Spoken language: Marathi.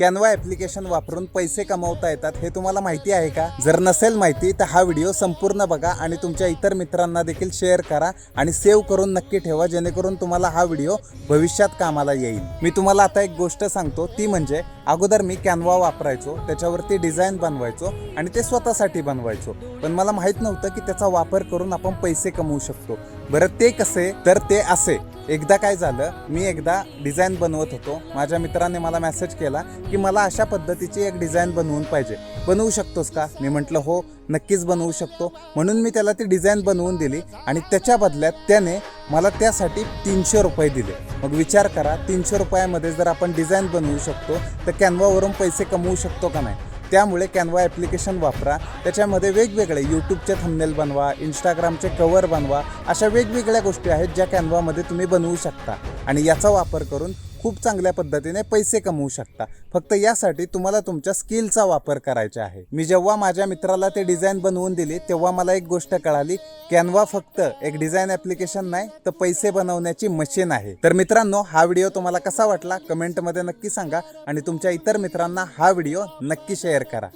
कॅनवा ॲप्लिकेशन वापरून पैसे कमवता येतात हे तुम्हाला माहिती आहे का? जर नसेल माहिती तर हा व्हिडिओ संपूर्ण बघा आणि तुमच्या इतर मित्रांना देखील शेअर करा आणि सेव्ह करून नक्की ठेवा जेणेकरून तुम्हाला हा व्हिडिओ भविष्यात कामाला येईल. मी तुम्हाला आता एक गोष्ट सांगतो ती म्हणजे अगोदर मी कॅनवा वापरायचो त्याच्यावरती डिझाईन बनवायचो आणि ते स्वतःसाठी बनवायचो. पण मला माहीत नव्हतं की त्याचा वापर करून आपण पैसे कमवू शकतो. बरं ते कसे? तर ते असे. एकदा काय झालं मी एकदा डिझाईन बनवत होतो. माझ्या मित्राने मला मेसेज केला की मला अशा पद्धतीची एक डिझाईन बनवून पाहिजे. बनवू शकतोस का? मी म्हटलं हो नक्कीच बनवू शकतो. म्हणून मी त्याला ती डिझाईन बनवून दिली आणि त्याच्या बदल्यात त्याने मला त्यासाठी तीनशे रुपये दिले. मग विचार करा तीनशे रुपयामध्ये जर आपण डिझाईन बनवू शकतो तर कॅनवावरून पैसे कमवू शकतो का नाही? त्यामुळे कॅनवा ॲप्लिकेशन वापरा. त्याच्यामध्ये वेगवेगळे यूट्यूबचे थंबनेल बनवा इंस्टाग्रामचे कवर बनवा अशा वेगवेगळ्या गोष्टी आहेत ज्या कॅनवामध्ये तुम्ही बनवू शकता. आणि याचा वापर करून खूप चांगल्या पद्धतीने पैसे कमवू शकता. फक्त यासाठी तुम्हाला तुमच्या स्किलचा वापर करायचा आहे. मी जेव्हा माझ्या मित्राला ते डिझाईन बनवून दिली तेव्हा मला एक गोष्ट कळाली कॅनवा फक्त एक डिझाईन ॲप्लिकेशन नाही तर पैसे बनवण्याची मशीन आहे. तर मित्रांनो हा व्हिडिओ तुम्हाला कसा वाटला? कमेंटमध्ये नक्की सांगा आणि तुमच्या इतर मित्रांना हा व्हिडिओ नक्की शेअर करा.